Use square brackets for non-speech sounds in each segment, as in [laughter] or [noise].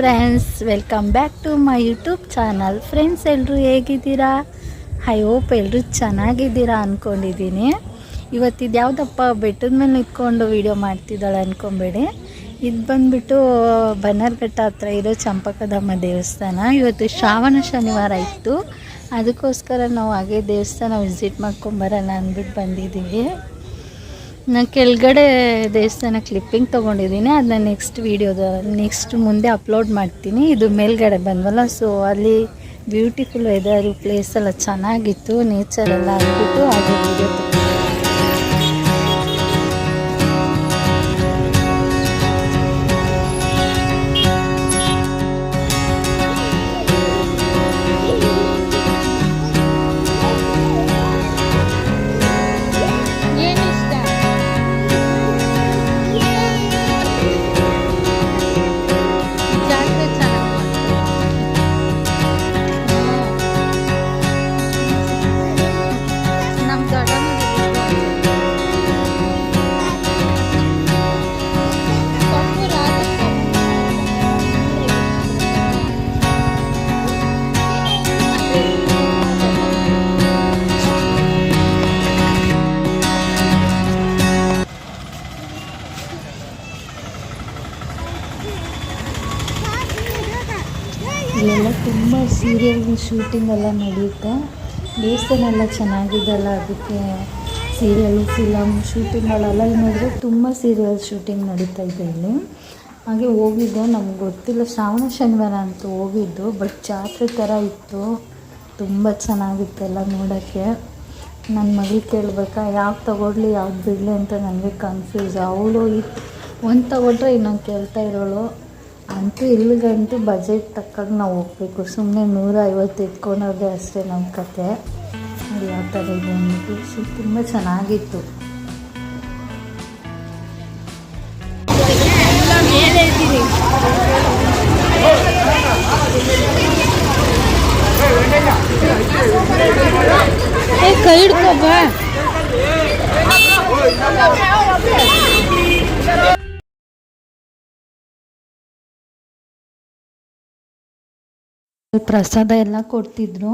Friends welcome back to my YouTube channel friends ಎಲ್ಲರೂ ಹೇಗಿದ್ದೀರಾ? I hope ಎಲ್ಲರೂ ಚೆನ್ನಾಗಿದ್ದೀರಾ ಅಂದ್ಕೊಂಡಿದ್ದೀನಿ ಇವತ್ತಿದು ಯಾವುದಪ್ಪ, ಬೆಟ್ಟದ ಮೇಲೆ ನಿಂತ್ಕೊಂಡು ವೀಡಿಯೋ ಮಾಡ್ತಿದ್ದಾಳೆ ಅಂದ್ಕೊಂಬೇಡಿ ಇದು ಬಂದುಬಿಟ್ಟು ಬನ್ನರ್ಘಟ್ಟ ಹತ್ರ ಇರೋ ಚಂಪಕದಮ್ಮ ದೇವಸ್ಥಾನ. ಇವತ್ತು ಶ್ರಾವಣ ಶನಿವಾರ ಇತ್ತು. ಅದಕ್ಕೋಸ್ಕರ ನಾವು ಹಾಗೆ ದೇವಸ್ಥಾನ ವಿಸಿಟ್ ಮಾಡ್ಕೊಂಬರೋಣ ಅಂದ್ಬಿಟ್ಟು ಬಂದಿದ್ದೀವಿ. ನಾನು ಕೆಳಗಡೆ ದೇವಸ್ಥಾನ ಕ್ಲಿಪ್ಪಿಂಗ್ ತೊಗೊಂಡಿದ್ದೀನಿ ಅದನ್ನ ನೆಕ್ಸ್ಟ್ ವೀಡಿಯೋದ ನೆಕ್ಸ್ಟ್ ಮುಂದೆ ಅಪ್ಲೋಡ್ ಮಾಡ್ತೀನಿ. ಇದು ಮೇಲ್ಗಡೆ ಬಂದ್ವಲ್ಲ ಸೊ ಅಲ್ಲಿ ಬ್ಯೂಟಿಫುಲ್ ವೆದರು ಪ್ಲೇಸ್ ಎಲ್ಲ ಚೆನ್ನಾಗಿತ್ತು ನೇಚರ್ ಎಲ್ಲ ಆಗಿಬಿಟ್ಟು ಹಾಗೆ ವೀಡಿಯೋ ಸೀರಿಯಲ್ ಶೂಟಿಂಗ್ ಎಲ್ಲ ನಡೆಯುತ್ತೆ ದೇವಸ್ಥಾನ ಎಲ್ಲ ಚೆನ್ನಾಗಿದೆಲ್ಲ ಅದಕ್ಕೆ ಸೀರಿಯಲ್ ಫಿಲಮ್ ಶೂಟಿಂಗ್ಗಳೆಲ್ಲ ನೋಡಿದ್ರೆ ತುಂಬ ಸೀರಿಯಲ್ ಶೂಟಿಂಗ್ ನಡೀತಾ ಇದೆ ಇಲ್ಲಿ. ಹಾಗೆ ಹೋಗಿದ್ದು, ನಮ್ಗೆ ಗೊತ್ತಿಲ್ಲ, ಶ್ರಾವಣ, ಶನಿವಾರ ಅಂತ ಹೋಗಿದ್ದು ಬಟ್ ಜಾತ್ರೆ ಥರ ಇತ್ತು. ತುಂಬ ಚೆನ್ನಾಗಿತ್ತೆಲ್ಲ ನೋಡೋಕ್ಕೆ. ನನ್ನ ಮಗಳು ಕೇಳಬೇಕಾ, ಯಾವ್ದು ತಗೊಳ್ಳಿ, ಯಾವ್ದು ಬಿಡಲಿ ಅಂತ ನನಗೆ ಕನ್ಫ್ಯೂಸ್ ಅವಳು ಒಂದು ತಗೊಂಡ್ರೆ ಇನ್ನೊಂದು ಕೇಳ್ತಾ ಇರೋಳು. ಅಂತೂ ಇಲ್ಲಿಗಂತೂ ಬಜೆಟ್ ತಕ್ಕಂಗೆ ನಾವು ಹೋಗ್ಬೇಕು. ಸುಮ್ಮನೆ ನೂರ ಐವತ್ತು ಅಷ್ಟೇ ನಮ್ಮ ಕತೆ. ಅದು ಯಾವ ಥರ ಇದೆ ಅಂದ್ಬಿಟ್ಟು ಸೊ, ತುಂಬ ಚೆನ್ನಾಗಿತ್ತು. ಕೈ ಹಿಡ್ಕೊಬ್ಬ ಪ್ರಸಾದ ಎಲ್ಲ ಕೊಡ್ತಿದ್ರು.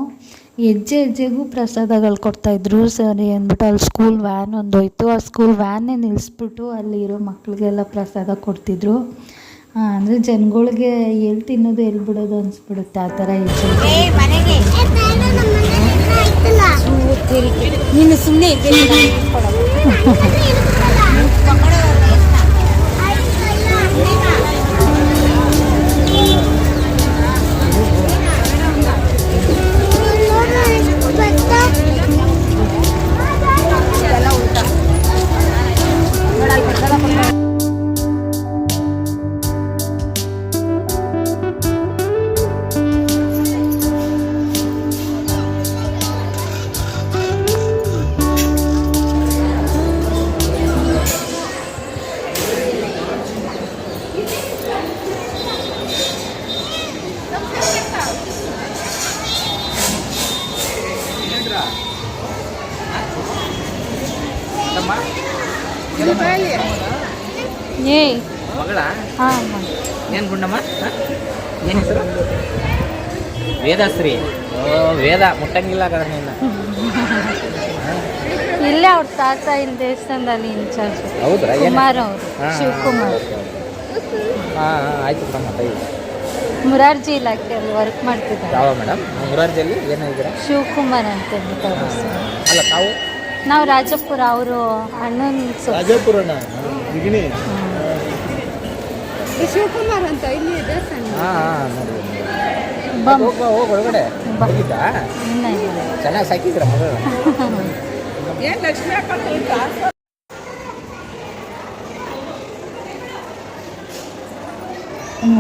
ಹೆಜ್ಜೆ ಹೆಜ್ಜೆಗೂ ಪ್ರಸಾದಗಳು ಕೊಡ್ತಾಯಿದ್ರು. ಸರಿ ಅಂದ್ಬಿಟ್ಟು ಅಲ್ಲಿ ಸ್ಕೂಲ್ ವ್ಯಾನ್ ಒಂದು ಹೋಯ್ತು ಆ ಸ್ಕೂಲ್ ವ್ಯಾನ್ನೇ ನಿಲ್ಲಿಸ್ಬಿಟ್ಟು ಅಲ್ಲಿರೋ ಮಕ್ಕಳಿಗೆಲ್ಲ ಪ್ರಸಾದ ಕೊಡ್ತಿದ್ರು. ಅಂದರೆ ಜನಗಳಿಗೆ ಎಲ್ಲಿ ತಿನ್ನೋದು ಎಲ್ಲಿ ಬಿಡೋದು ಅನಿಸ್ಬಿಡುತ್ತೆ ಆ ಥರ ಹೆಜ್ಜೆ ನೀನು ಸುಮ್ಮನೆ [laughs] ವೇದಶ್ರೀ ಓ ವೇದ ಮುಟ್ಟಂಗಿಲ್ಲ ಕಡಿಮೆ ನಿನ್ನ [laughs] ಇಲ್ಲೇ ಅವ್ರ ತಾತ ಇಲ್ಲಿ ದೇವಸ್ಥಾನದಲ್ಲಿ ಇನ್ಚಾರ್ಜ್ ಹೌದ್ರಾ? ಏನು? ಕುಮಾರ್ ಅವರು ಹಾಂ ಶಿವಕುಮಾರ್. ಹಾಂ ಹಾಂ ಆಯ್ತು ಮುರಾರ್ಜಿ ಇಲಾಖೆಯಲ್ಲಿ ವರ್ಕ್ ಮಾಡ್ತಿದ್ದಾರೆ. ಯಾವ ಮೇಡಮ್? ಮುರಾರ್ಜಿಯಲ್ಲಿ ಏನಾಗಿದ್ದೀರಾ ಶಿವಕುಮಾರ್ ಅಂತ ಹೇಳ್ಬಿಟ್ಟು ಅವ್ರ. ಹೆಸರು. ಅಲ್ಲ ತಾವು? ನಾವು ರಾಜಪುರ ಅವರು ಅಣ್ಣನ ರಾಜಪುರ ಶಿವಕುಮಾರ್ ಅಂತ ಇಲ್ಲಿ ದೇವಸ್ಥಾನ. ಹಾಂ ಹಾಂ ನೋಡಿ ಬಮ್ ಹೋಗ ಹೋಗಿ ಒಳಗಡೆ. ಚೆನ್ನಾಗಿ ಸಾಕಿದ್ರ ಏನು ಲಕ್ಷ್ಮಿ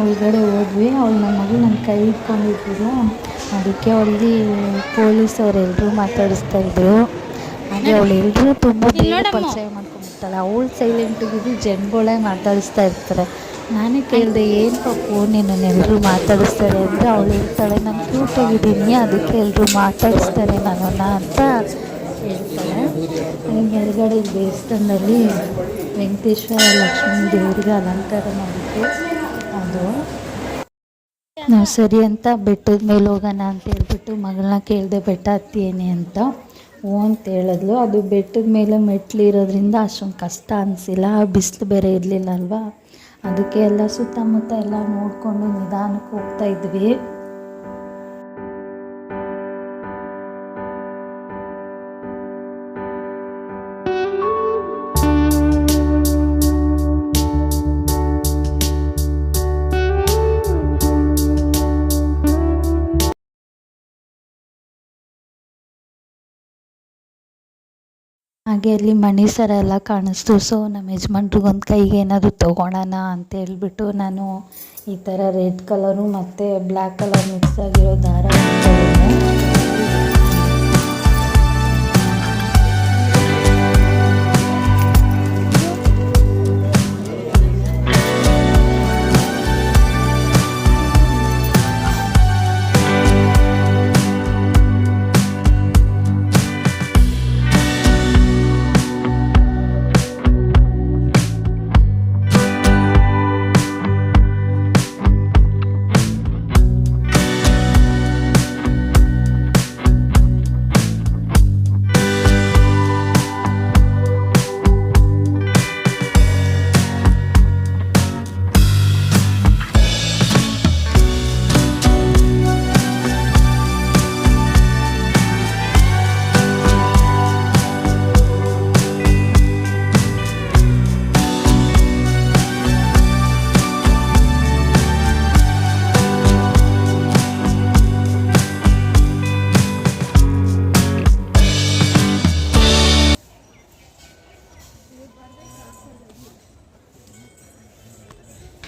ಒಳಗಡೆ ಹೋದ್ವಿ ಅವಳು ನಮ್ಮ ಮಗಳು ನನ್ನ ಕೈ ಇಟ್ಕೊಂಡಿದ್ರು ಅದಕ್ಕೆ ಅವಳಿಗೆ ಪೊಲೀಸ್ ಅವರೆಲ್ಲರೂ ಮಾತಾಡಿಸ್ತಾ ಇದ್ರು. ಹಾಗೆ ಅವಳು ಎಲ್ಲರೂ ತುಂಬ ಪರಿಚಯ ಮಾಡ್ಕೊಂಡ್ಬಿಡ್ತಾಳೆ. ಅವಳು ಸೈಲೆಂಟಿಗಿದ್ದು ಜನಗಳೇ ಮಾತಾಡಿಸ್ತಾ ಇರ್ತಾರೆ. ನಾನೇ ಕೇಳಿದೆ, ಏನು ಪಾಪು ನಿನ್ನನ್ನೆಲ್ಲರೂ ಮಾತಾಡಿಸ್ತಾರೆ ಅಂದರೆ ಅವಳು ಹೇಳ್ತಾಳೆ. ನಾನು ಕ್ಯೂಟಾಗಿದ್ದೀನಿ ಅದಕ್ಕೆ ಎಲ್ಲರೂ ಮಾತಾಡಿಸ್ತಾರೆ ನನ್ನನ್ನು ಅಂತ ಹೇಳ್ತಾಳೆ. ಎದುರುಗಡೆ ದೇವಸ್ಥಾನದಲ್ಲಿ ವೆಂಕಟೇಶ್ವರ ಲಕ್ಷ್ಮೀ ದೇವರಿಗೆ ಅಲಂಕಾರ ಮಾಡಿದ್ದು ಅದು. ನಾವು ಸರಿ ಅಂತ ಬೆಟ್ಟದ ಮೇಲೆ ಹೋಗೋಣ ಅಂತ ಹೇಳ್ಬಿಟ್ಟು ಮಗಳನ್ನ ಕೇಳಿದೆ, ಬೆಟ್ಟ ಹತ್ತೀನಿ ಅಂತ. ಹ್ಞೂ ಅಂತ ಹೇಳಿದ್ಲು. ಅದು ಬೆಟ್ಟದ ಮೇಲೆ ಮೆಟ್ಲಿರೋದ್ರಿಂದ ಅಷ್ಟೊಂದು ಕಷ್ಟ ಅನಿಸಿಲ್ಲ. ಬಿಸಿಲು ಬೇರೆ ಇರಲಿಲ್ಲ ಅಲ್ವಾ? ಅದಕ್ಕೆ ಎಲ್ಲ ಸುತ್ತಮುತ್ತ ಎಲ್ಲ ನೋಡಿಕೊಂಡು ನಿಧಾನಕ್ಕೆ ಹೋಗ್ತಾ ಇದ್ವಿ. ಹಾಗೆ ಅಲ್ಲಿ ಮಣಿ ಸರ ಎಲ್ಲ ಕಾಣಿಸ್ತು. ಸೊ ನಮ್ಮ ಯಜಮಾನ್ರಿಗೊಂದು ಕೈಗೆ ಏನಾದರೂ ತೊಗೊಳೋಣ ಅಂತ ಹೇಳ್ಬಿಟ್ಟು ನಾನು ಈ ಥರ ರೆಡ್ ಕಲರು ಮತ್ತು ಬ್ಲ್ಯಾಕ್ ಕಲರ್ ಮಿಕ್ಸ್ ಆಗಿರೋ ದಾರ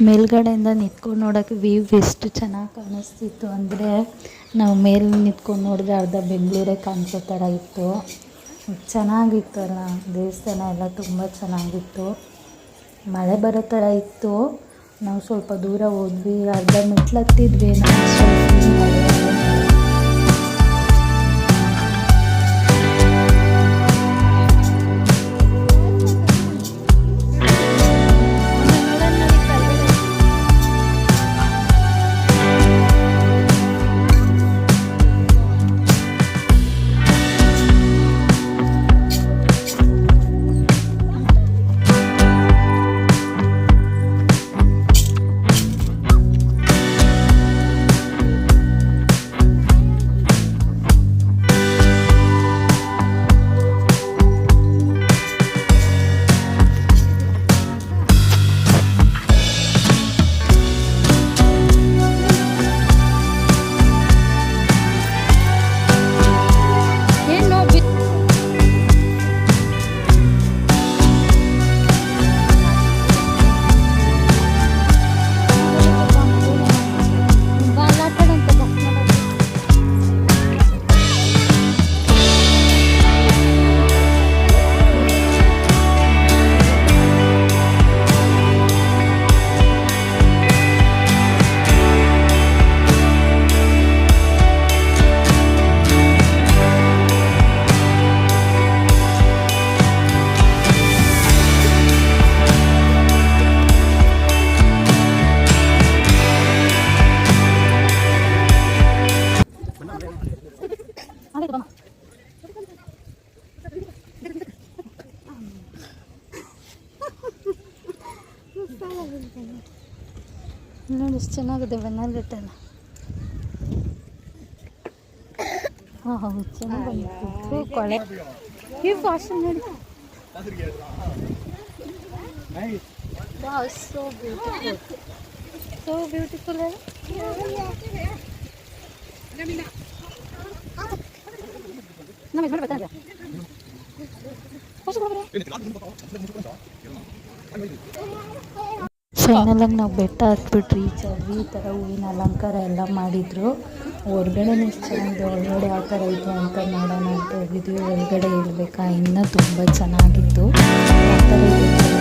ಮೇಲ್ಗಡೆಯಿಂದ ನಿಂತ್ಕೊಂಡು ನೋಡೋಕ್ಕೆ ವ್ಯೂ ಎಷ್ಟು ಚೆನ್ನಾಗಿ ಕಾಣಿಸ್ತಿತ್ತು ಅಂದರೆ ನಾವು ಮೇಲೆ ನಿಂತ್ಕೊಂಡು ನೋಡಿದ್ರೆ ಅರ್ಧ ಬೆಂಗಳೂರೇ ಕಾಣಿಸೋ ಥರ ಇತ್ತು. ಚೆನ್ನಾಗಿತ್ತಲ್ಲ ದೇವಸ್ಥಾನ ಎಲ್ಲ ತುಂಬ ಚೆನ್ನಾಗಿತ್ತು. ಮಳೆ ಬರೋ ಥರ ಇತ್ತು. ನಾವು ಸ್ವಲ್ಪ ದೂರ ಹೋದ್ವಿ, ಅರ್ಧ ಮೆಟ್ಲು ಹತ್ತಿದ್ವಿ ನಾವು. ಕೊಳೆ ಈ ಸೋ ಬ್ಯೂಟಿಫುಲ್ ಸೋ ಬ್ಯೂಟಿಫುಲ್ ನಾವು ಬೆಟ್ಟ ಹತ್ಬಿಟ್ಟು ಆದ್ವಿ ಈ ಥರ ಹೂವಿನ ಅಲಂಕಾರ ಎಲ್ಲ ಮಾಡಿದ್ರು. ಹೊರ್ಗಡೆ ಎಷ್ಟು ಚೆನ್ನಾಗಿದೆ. ಒಳಗಡೆ ಯಾವ ಥರ ಇತ್ತು ಅಂತ ನೋಡೋಣ ಅಂತ ಹೋಗಿದ್ವಿ. ಒಳಗಡೆ ಇರಬೇಕಾ? ಇನ್ನೂ ತುಂಬ ಚೆನ್ನಾಗಿತ್ತು. ಯಾವ ಥರ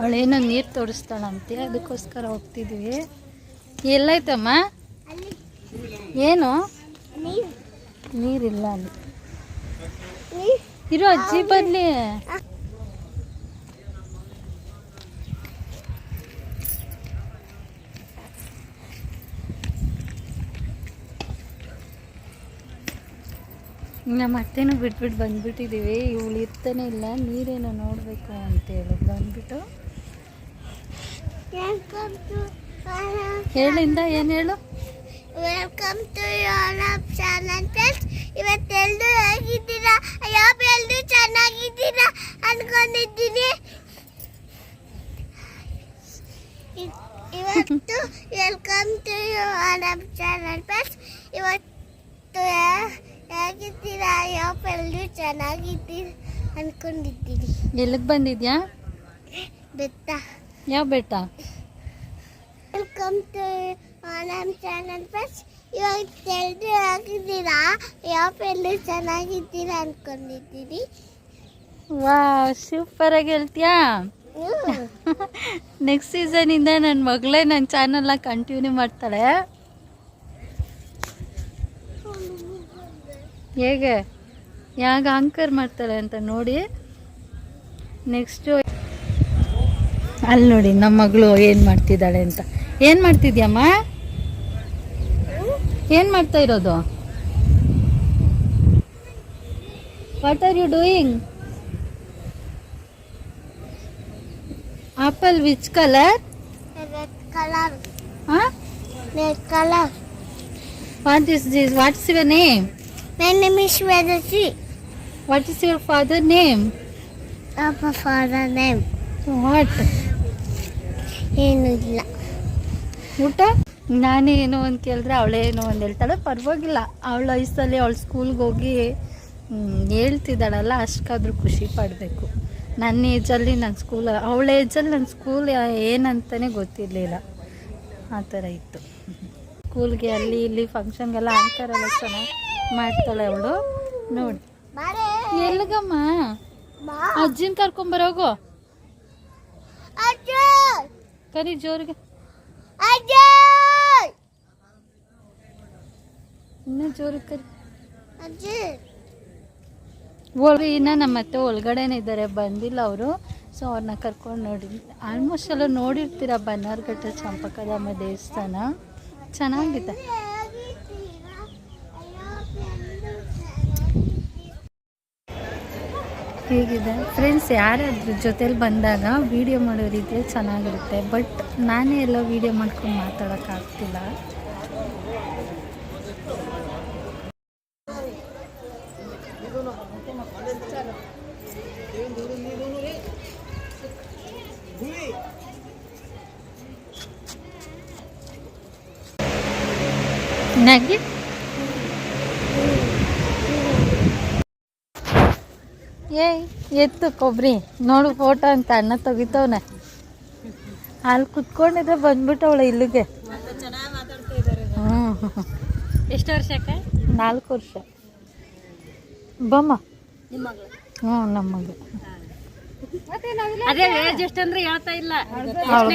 ಅವಳೇನೋ ನೀರು ತೋರಿಸ್ತಾಳಂತೆ ಅದಕ್ಕೋಸ್ಕರ ಹೋಗ್ತಿದ್ವಿ. ಎಲ್ಲೈತಮ್ಮ ಏನು? ನೀರಿಲ್ಲ ಅಲ್ಲಿ. ಇರೋ ಅಜ್ಜಿ ಬರ್ಲಿ. ನಮ್ಮ ಅತ್ತೆನೂ ಬಿಟ್ಬಿಟ್ಟು ಬಂದ್ಬಿಟ್ಟಿದ್ದೀವಿ ಇವಳು ಇರ್ತಾನೆ ಇಲ್ಲ, ನೀರೇನೋ ನೋಡಬೇಕು ಅಂತೇಳಿ ಬಂದ್ಬಿಟ್ಟು. ಹೇಳಿಂದ ಏನು ಹೇಳು? Welcome to your channel friends ಇವತ್ತೆಲ್ಲರೂ ಹೇಗಿದ್ದೀರಾ? ಯಾವ ಎಲ್ಲರೂ ಚೆನ್ನಾಗಿದ್ದೀರಾ ಅನ್ಕೊಂಡಿದ್ದೀನಿ. ಇವತ್ತು welcome to your channel friends ಇವತ್ತು ಹೇಗಿದ್ದೀರಾ? ಯಾವ ಎಲ್ಲರೂ ಚೆನ್ನಾಗಿದ್ದೀರಾ ಅನ್ಕೊಂಡಿದ್ದೀನಿ. ಎಲ್ಲಿಗೆ ಬಂದಿದ್ಯಾ? ಬೆತ್ತ ಯಾವ ಬೆಟ್ಟ? ವೆಲ್ಕಮ್ ಟು ನಮ್ಮ ಚಾನಲ್ ಫ್ರೆಂಡ್ಸ್ ಇವತ್ತೆಲ್ಲರೂ ಆಗಿದ್ದೀರಾ ಯಾವ ಎಲ್ಲರೂ ಚೆನ್ನಾಗಿದ್ದೀರಾ ಅನ್ಕೊಂಡಿದ್ದೀರಿ? ವಾ ಸೂಪರಾಗಿ ಹೇಳ್ತೀಯಾ? ಹ್ಮ್. ನೆಕ್ಸ್ಟ್ ಸೀಸನಿಂದ ನನ್ನ ಮಗಳೇ ನನ್ನ ಚಾನಲ್ನ ಕಂಟಿನ್ಯೂ ಮಾಡ್ತಾಳೆ. ಹೇಗೆ? ಯಾಗ ಆಂಕರ್ ಮಾಡ್ತಾಳೆ ಅಂತ ನೋಡಿ. ನೆಕ್ಸ್ಟು ಅಲ್ಲಿ ನೋಡಿ ನಮ್ಮ ಮಗಳು ಏನು ಮಾಡ್ತಿದ್ದಾಳೆ ಅಂತ. ಏನು ಮಾಡ್ತಿದ್ಯಮ್ಮ? ಏನು ಮಾಡ್ತಾ ಇರೋದು? What are you doing apple which colour red colour ಹಾಂ colour what this what is your name my name is Vedashree what is your father name ಅಪ್ಪ ಫಾದರ್ ನೇಮ್ ವಾಟ್ ಏನೂ ಇಲ್ಲ. ಊಟ? ನಾನೇ ಏನೋ ಒಂದು ಕೇಳಿದ್ರೆ ಅವಳೇ ಏನೋ ಒಂದು ಹೇಳ್ತಾಳೆ. ಪರವಾಗಿಲ್ಲ. ಅವಳ ವಯಸ್ಸಲ್ಲಿ ಅವಳು ಸ್ಕೂಲ್ಗೆ ಹೋಗಿ ಹೇಳ್ತಿದ್ದಾಳಲ್ಲ ಅಷ್ಟಕ್ಕಾದ್ರೂ ಖುಷಿ ಪಡಬೇಕು. ನನ್ನ ಏಜಲ್ಲಿ ನನ್ನ ಸ್ಕೂಲ್ ಅವಳ ಏಜಲ್ಲಿ ನನ್ನ ಸ್ಕೂಲ್ ಏನಂತಲೇ ಗೊತ್ತಿರಲಿಲ್ಲ. ಆ ಥರ ಇತ್ತು. ಸ್ಕೂಲ್ಗೆ ಅಲ್ಲಿ ಇಲ್ಲಿ ಫಂಕ್ಷನ್ಗೆಲ್ಲ ಅಂತಾರಲ್ಲ ಚೆನ್ನಾಗಿ ಮಾಡ್ತಾಳೆ ಅವಳು. ನೋಡಿ. ಎಲ್ಲಿಗಮ್ಮ? ಅಜ್ಜಿನ ಕರ್ಕೊಂಬರೋಗು ಕರಿ ಜೋರಿಗೆ. ಇನ್ನೂ ಜೋರಿಗೆ ಕರಿ. ಒಳಗೆ ಇನ್ನು ನಮ್ಮ ಅತ್ತೆ ಒಳಗಡೆನೇ ಇದ್ದಾರೆ ಬಂದಿಲ್ಲ ಅವರು. ಸೊ ಅವ್ರನ್ನ ಕರ್ಕೊಂಡು ನೋಡಿ. ಆಲ್ಮೋಸ್ಟ್ ಎಲ್ಲ ನೋಡಿರ್ತೀರ ಬನ್ನಾರ್ಘಟ್ಟ ಚಂಪಕದಮ್ಮ ದೇವಸ್ಥಾನ? ಚೆನ್ನಾಗಿದೆ ಹೇಗಿದ್ದೀರಾ ಅಯ್ಯೋ ಎಲ್ಲರೂ ಹೇಗಿದೆ? ಫ್ರೆಂಡ್ಸ್ ಯಾರಾದ್ರ ಜೊತೇಲಿ ಬಂದಾಗ ವೀಡಿಯೋ ಮಾಡೋರಿದ್ರೆ ಚೆನ್ನಾಗಿರುತ್ತೆ ಬಟ್ ನಾನೇ ಎಲ್ಲ ವೀಡಿಯೋ ಮಾಡ್ಕೊಂಡು ಮಾತಾಡೋಕ್ಕಾಗ್ತಿಲ್ಲ. ನಗಿ ಏಯ್ ಎತ್ತು ಕೊಬ್ಬರಿ ನೋಡು ಫೋಟೋ ಅಂತ ಅಣ್ಣ ತೆಗಿತವನೆ. ಅಲ್ಲಿ ಕುತ್ಕೊಂಡಿದ್ರೆ ಬಂದ್ಬಿಟ್ಟವಳೆ ಇಲ್ಲಿಗೆ. ಹ್ಞೂ ಎಷ್ಟು ವರ್ಷಕ್ಕೆ ನಾಲ್ಕು ವರ್ಷ. ಬಮ್ಮ. ನಿಮ್ಮ ಮಗಳು? ಹ್ಞೂ ನಮ್ಮ ಮಗ ಅದೇ ಏಜ್ ಹೇಳ್ತಾ ಇಲ್ಲ.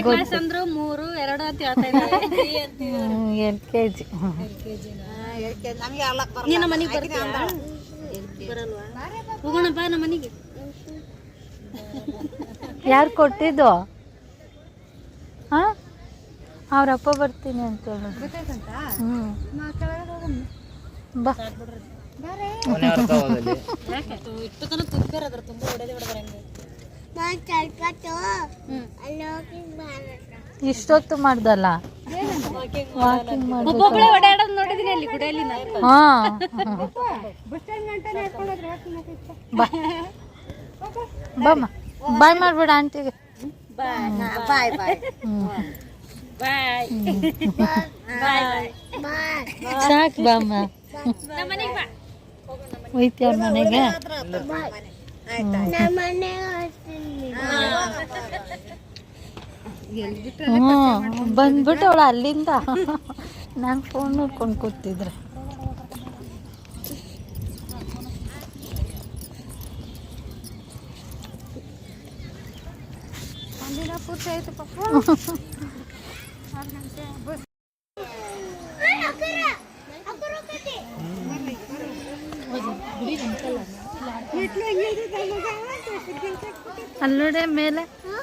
ಕ್ಲಾಸ್ ಅಂದ್ರು ಮೂರು ಎರಡು ಅಂತ ಹೇಳ್ತಾ ಇದ್ದಾರೆ. [laughs] L K G. ನಿನ್ನ ಮನೆಗೆ ಬರ್ತೀಯಾ? ಬರಲ್ವಾ? ಹೋಗೋಣ ಬಾ ನಮ್ಮ ಮನೆಗೆ. ಯಾರು ಕೊಟ್ಟಿದ್ದು? ಹಾಂ? ಅವ್ರಪ್ಪ ಬರ್ತೀನಿ ಅಂತ ಹೇಳಿ ಹ್ಞೂ ಬಾ. ನಾನು ಇಷ್ಟೊತ್ತು ಮಾಡ್ದಲ್ಲ? ವಾಕಿಂಗ್ ಮಾಡ್ಬೇಕು. ಒಬ್ಬೊಬ್ಬಳೆ ಓಡಾಡೋದು ನೋಡಿದೀನಿ ಅಲ್ಲಿ ಗುಡಿಯಲ್ಲಿ ನಾನು. ಹಾ. ಬಾ. ಬಾಮ್ಮ ಬಾಯ್ ಮಾಡ್ಬೇಡ ಆಂಟಿಗೆ. ಬಾಯ್ ಬಾಯ್. ಬಾಯ್ ಬಾಯ್ ಸಾಕು ಬಾಮ್ಮ ಮನೆಗೆ? ಮನೆಗೆ ಹೋಯ್ತೀಯ ಮನೆಗೆ ಮನೆಗೆ ಹ್ಞೂ ಬಂದ್ಬಿಟ್ಟು ಅವಳು ಅಲ್ಲಿಂದ. ನಾನು ಫೋನ್ ನೋಡ್ಕೊಂಡು ಕೂತಿದ್ರೆ. ಅಲ್ಲೋಡೆ ಮೇಲೆ.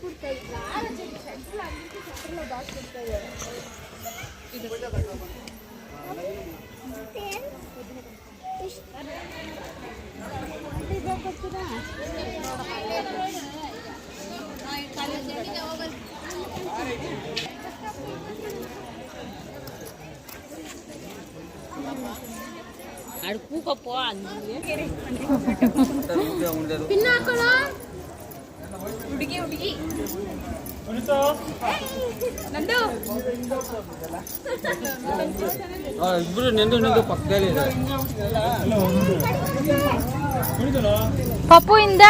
ಕೊಡ್ತಾ ಇದ್ರು ಆರು ಜನ ಸೆಂಟ್ರಲ್ ಆಗಿತ್ತು ಸೆಂಟ್ರಲ್ ಬಾಸ್ ಕೊಡ್ತಾ ಇದ್ದಾರೆ ಅಡ್ಕೂಕಪ್ಪ ಅಂದ್ರೆ ಪಿನ್ನ ಹಾಕೋಣ ಅಲ್ಲೋಡವ್ರು ಹುಡುಗಿ. ಇಬ್ರು ನಿಂದು ನಿಂದು ಪಕ್ಕದಲ್ಲಿ ಇದೆ. ಪಪ್ಪು ಇಂದ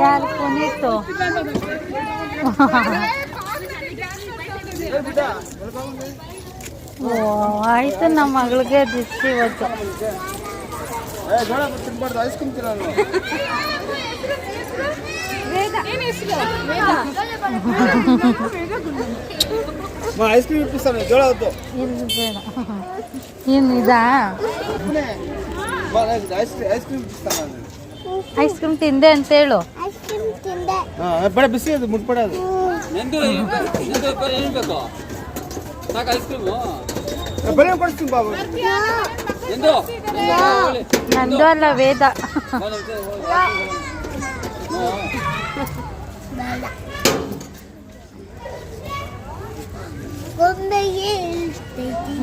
ಯಾರು ಪುನೀತು ಓ ಆಯ್ತು ನಮ್ಮ ಮಗಳಿಗೆ ದಿಸ್ತಿ ಇವತ್ತು. ಐಸ್ ಕ್ರೀಮ್ ಜೋಳ ಬೇಡ. ಏನು ಇದಾ? ಐಸ್ ಐಸ್ ಕ್ರೀಮ್ ಇಪ್ಪಿಸ್ತಾನೆ ಐಸ್ ಕ್ರೀಮ್ ತಿಂದೆ ಅಂತ ಹೇಳು. ಐಸ್ ಕ್ರೀಮ್ ತಿಂದೆ. ಹಾಂ ಬೇಡ ಬಿಸಿ ಅದು ಮುಟ್ಬೇಡ ಅದು. ನಿಂದು ನಿಂದು ಏನು ಬೇಕು ಸಾಕು ಐಸ್ ಕ್ರೀಮು ಬೆಳೆ ಕೊಡಿಸ್ತೀನಿ ಬಾಬು ನಿಂದು ನಂದು ಅಲ್ಲ ವೇದ ಗೊಂಬೆಗೆ ಇಳಿಸ್ತೈತಿ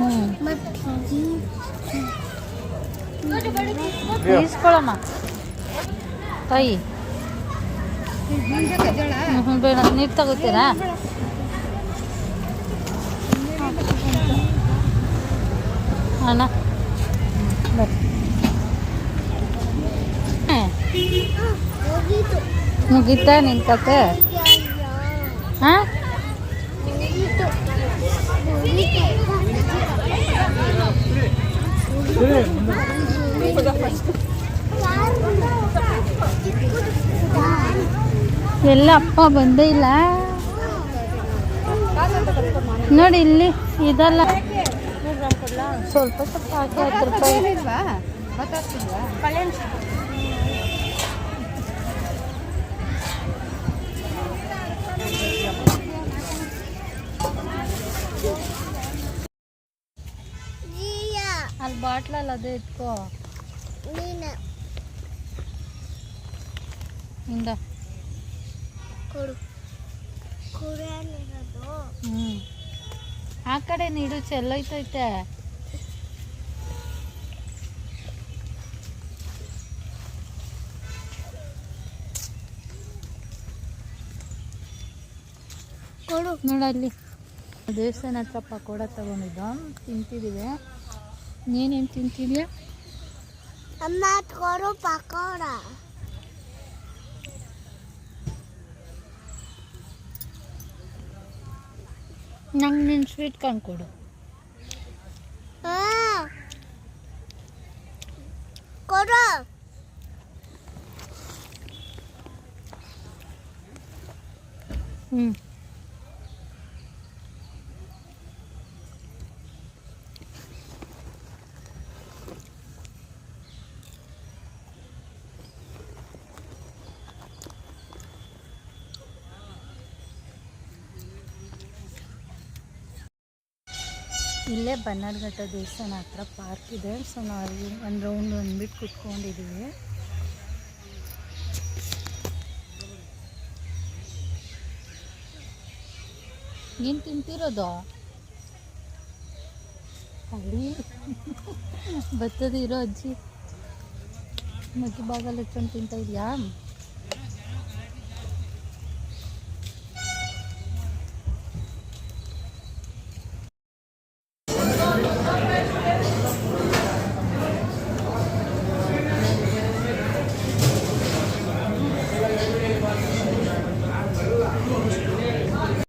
ಮತ್ತೆ ಈಸ್ಕೊಳಮ್ಮ ತಾಯಿ ಹ್ಮ್, ಬೇಡ ನೀರು ತಗೋತೀರಾ? ಅಣ್ಣ. ಬರ್ರಿ ಹ್ಮ್. ಹೋಗಿತ್ತು ಮುಗೀತಾ ನಿನ್ ಕತೆ? ಹಾಂ? ಎಲ್ಲ ಅಪ್ಪ ಬಂದೇ ಇಲ್ಲ. ನೋಡಿ ಇಲ್ಲಿ ಇದಲ್ಲ. ಸ್ವಲ್ಪ ಸ್ವಲ್ಪ ಹಾಕಿ ಹತ್ತು ರೂಪಾಯಿ ಜಿಯಾ ಅಲ್ಲಿ ಬಾಟ್ಲಲ್ಲಿ ಅದೇ ಇಟ್ಕೋ. ಇಂದ ಹ್ಞೂ ಆ ಕಡೆ ನೀಡು ಚೆಲ್ಲೋಯ್ತೈತೆ. ಕೊಡು. ನೋಡಲ್ಲಿ ದೇವಸ್ಥಾನ ಹತ್ರ ಪಕೋಡ ತಗೊಂಡಿದ್ದು. ತಿಂತಿದ್ದೀವಿ ನೀನೇನು ತಿಂತಿದ್ಯಾ? ಅಮ್ಮ ಕೊಡು. ಪಕೋಡ ನಂಗೆ ನಿನ್ನ ಸ್ವೀಟ್ ಕೊಡು ಆ. ಕೊಡು ಹ್ಞೂ ಇಲ್ಲೇ ಬನ್ನಡಘಟ್ಟ ದೇವಸ್ಥಾನ ಹತ್ರ ಪಾರ್ಕ್ ಇದೆ. ಸೊ ನಾವು ಒಂದು ರೌಂಡ್ ಬಂದ್ಬಿಟ್ಟು ಕುತ್ಕೊಂಡಿದ್ದೀವಿ ಏನು ತಿಂತಿರೋದು? ಅಲ್ಲಿ ಬತ್ತದಿರೋ ಅಜ್ಜಿ. ಮಗ್ಗಿ ಬಾಗಲ್ ಇಟ್ಕೊಂಡು ತಿಂತಾ ಇದೆಯಾ?